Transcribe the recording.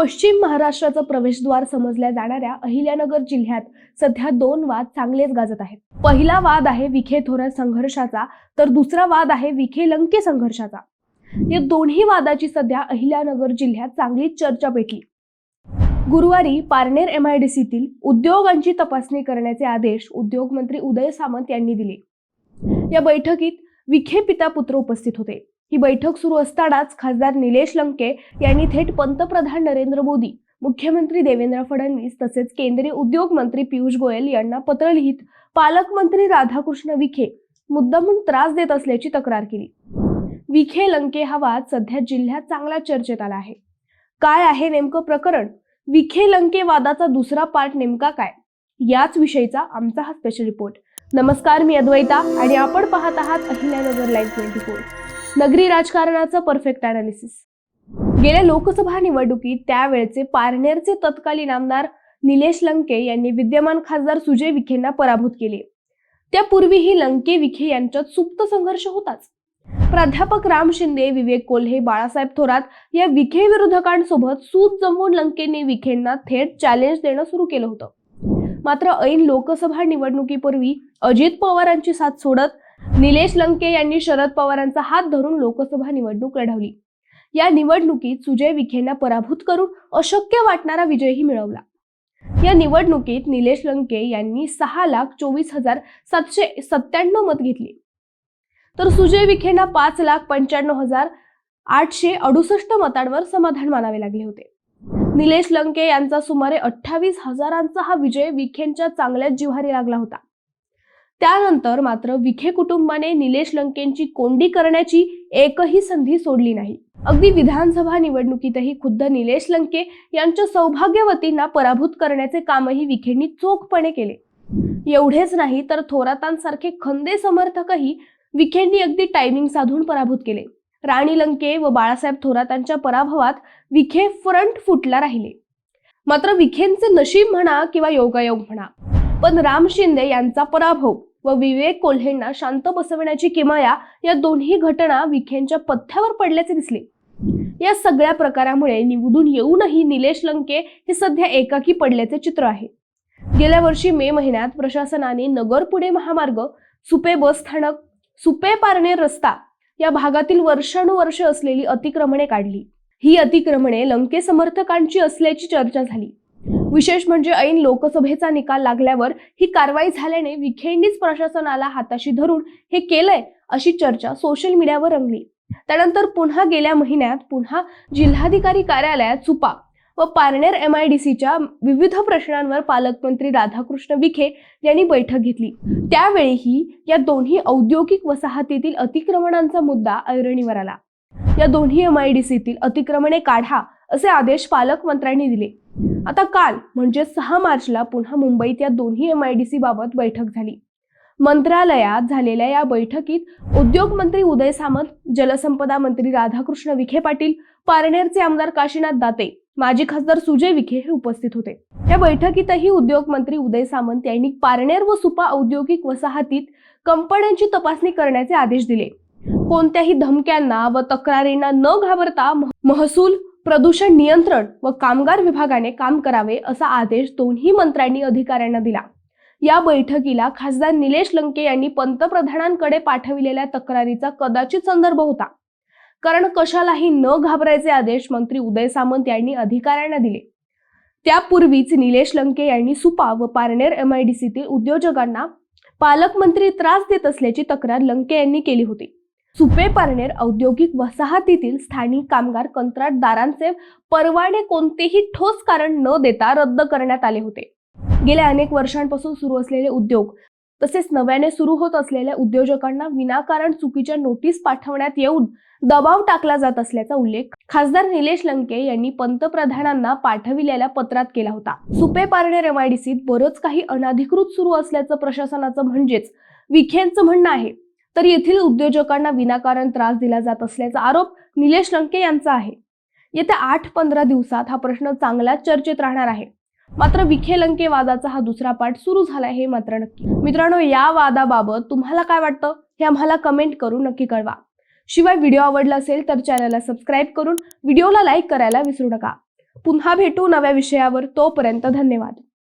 पश्चिम महाराष्ट्राचं प्रवेशद्वार समजल्या जाणाऱ्या अहिल्यानगर जिल्ह्यात सध्या दोन वाद चांगलेच गाजत आहेत. पहिला वाद आहे विखे थोरात संघर्षाचा तर दुसरा वाद आहे विखे लंके संघर्षाचा. या दोन्ही वादाची सध्या अहिल्यानगर जिल्ह्यात चांगलीच चर्चा पेटली. गुरुवारी पारनेर एम आय डी सीतील उद्योगांची तपासणी करण्याचे आदेश उद्योगमंत्री उदय सामंत यांनी दिले. या बैठकीत विखे पिता पुत्र उपस्थित होते. ही बैठक सुरू असतानाच खासदार निलेश लंके यांनी थेट पंतप्रधान नरेंद्र मोदी मुख्यमंत्री देवेंद्र फडणवीस तसेच केंद्रीय उद्योग मंत्री पियुष गोयल यांना पत्र लिहित पालकमंत्री राधाकृष्ण विखे मुद्दामून त्रास देत असल्याची तक्रार केली. विखे लंके हा वाद सध्या जिल्ह्यात चांगला चर्चेत आला आहे. काय आहे नेमकं प्रकरण? विखे लंके वादाचा दुसरा पार्ट नेमका काय? याच विषयीचा आमचा हा स्पेशल रिपोर्ट नमस्कार मी अद्वैता आणि आपण पाहत आहात अहिल्यानगर लाईव्ह ट्वेंटी फोर नगरी राजकारणाचं परफेक्ट अनालिसिस गेल्या लोकसभा निवडणुकीत त्यावेळचे पारनेरचे तत्कालीन आमदार निलेश लंके यांनी विद्यमान खासदार सुजय विखेंना पराभूत केले. त्यापूर्वीही लंके विखे यांच्यात सुप्त संघर्ष होताच. प्राध्यापक राम शिंदे विवेक कोल्हे बाळासाहेब थोरात या विखे विरोधकांसोबत सूत जमवून लंकेने विखेंना थेट चॅलेंज देणं सुरू केलं होतं. मात्र ऐन लोकसभा निवडणुकीपूर्वी अजित पवारांची साथ सोडत निलेश लंके यांनी शरद पवारांचा हात धरून लोकसभा निवडणूक लढवली. या निवडणुकीत सुजय विखेंना पराभूत करून अशक्य वाटणारा विजयही मिळवला. या निवडणुकीत निलेश लंके यांनी सहा लाख चोवीस हजार सातशे सत्त्याण्णव मत घेतली. तर सुजय विखेंना पाच लाख पंच्याण्णव हजार आठशे अडुसष्ट मतांवर समाधान मानावे लागले होते. निलेश लंके यांचा सुमारे अठ्ठावीस हजारांचा हा विजय विखेंच्या चांगल्याच जिव्हारी लागला होता. त्यानंतर मात्र विखे कुटुंबाने निलेश लंकेंची कोंडी करण्याची एकही संधी सोडली नाही. अगदी विधानसभा निवडणुकीतही खुद्द निलेश लंके यांच्या सौभाग्यवतींना पराभूत करण्याचे कामही विखेंनी चोखपणे केले. एवढेच नाही तर थोरातांसारखे खंदे समर्थकही विखेंनी अगदी टायमिंग साधून पराभूत केले. राणी लंके व बाळासाहेब थोरातांच्या पराभवात विखे फ्रंट फुटला राहिले. मात्र विखेंचे नशीब म्हणा किंवा योगायोग म्हणा पण राम शिंदे यांचा पराभव व विवेक कोल्हेंना शांत बसवण्याची किमया या दोन्ही घटना विखेंच्या पथ्यावर पडल्याचे दिसले. या सगळ्या प्रकारामुळे निवडून येऊनही निलेश लंके हे सध्या एकाकी पडल्याचे चित्र आहे. गेल्या वर्षी मे महिन्यात प्रशासनाने नगर पुणे महामार्ग सुपे बस स्थानक सुपे पारणे रस्ता या भागातील वर्षानुवर्ष असलेली अतिक्रमणे काढली. ही अतिक्रमणे लंके समर्थकांची असल्याची चर्चा झाली. विशेष म्हणजे ऐन लोकसभेचा निकाल लागल्यावर ही कारवाई झाल्याने विखेंडीच प्रशासनाला हाताशी धरून हे केलंय अशी चर्चा सोशल मीडियावर रंगली. त्यानंतर पुन्हा गेल्या महिन्यात पुन्हा जिल्हाधिकारी कार्यालयात चुपा व पारनेर एम आय डी सीच्या विविध प्रश्नांवर पालकमंत्री राधाकृष्ण विखे यांनी बैठक घेतली. त्यावेळीही या दोन्ही औद्योगिक वसाहतीतील अतिक्रमणांचा मुद्दा ऐरणीवर आला. या दोन्ही एम आय डी सीतील अतिक्रमणे काढा असे आदेश पालकमंत्र्यांनी दिले. आता काल म्हणजे सहा मार्चला पुन्हा मुंबईत या दोन्ही एम आय डी सी बाबत बैठक झाली. मंत्रालयात झालेल्या या बैठकीत उद्योग मंत्री उदय सामंत जलसंपदा मंत्री राधाकृष्ण विखे पाटील पारनेरचे आमदार काशीनाथ दाते माजी खासदार सुजय विखे हे उपस्थित होते. या बैठकीतही उद्योग मंत्री उदय सामंत यांनी पारनेर व सुपा औद्योगिक वसाहतीत कंपन्यांची तपासणी करण्याचे आदेश दिले. कोणत्याही धमक्यांना व तक्रारींना न घाबरता महसूल प्रदूषण नियंत्रण व कामगार विभागाने काम करावे असा आदेश दोन्ही मंत्र्यांनी अधिकाऱ्यांना दिला. या बैठकीला खासदार निलेश लंके यांनी पंतप्रधानांकडे पाठविलेल्या तक्रारीचा कदाचित संदर्भ होता. कारण कशालाही न घाबरायचे आदेश मंत्री उदय सामंत यांनी अधिकाऱ्यांना दिले. त्यापूर्वीच निलेश लंके यांनी सुपा व पारनेर एमआयडीसीतील उद्योजकांना पालकमंत्री त्रास देत असल्याची तक्रार लंके यांनी केली होती. सुपे पारनेर औद्योगिक वसाहतीतील स्थानिक कामगार कंत्राटदारांचे परवाने कोणतेही ठोस कारण न देता रद्द करण्यात आले होते. गेल्या अनेक वर्षांपासून सुरू असलेले उद्योग तसेच नव्याने सुरू होत असलेल्या उद्योजकांना विनाकारण चुकीच्या नोटीस पाठवण्यात येऊन दबाव टाकला जात असल्याचा उल्लेख खासदार निलेश लंके यांनी पंतप्रधानांना पाठविलेल्या पत्रात केला होता. सुपे पारणे एमआयडीसीत बरंच काही अनाधिकृत सुरू असल्याचं प्रशासनाचं म्हणजेच विखेंचं म्हणणं आहे. तर येथील उद्योजकांना विनाकारण त्रास दिला जात असल्याचा आरोप निलेश लंके यांचा आहे. येत्या आठ पंधरा दिवसात हा प्रश्न चांगलाच चर्चेत राहणार आहे. मात्र विखे लंके वादाचा हा दुसरा पाठ सुरू झाला हे मात्र नक्की. मित्रांनो या वादाबाबत तुम्हाला काय वाटतं हे आम्हाला कमेंट करून नक्की कळवा. शिवाय व्हिडिओ आवडला असेल तर चॅनलला सबस्क्राईब करून व्हिडिओला लाईक करायला विसरू नका. पुन्हा भेटू नव्या विषयावर. तोपर्यंत धन्यवाद.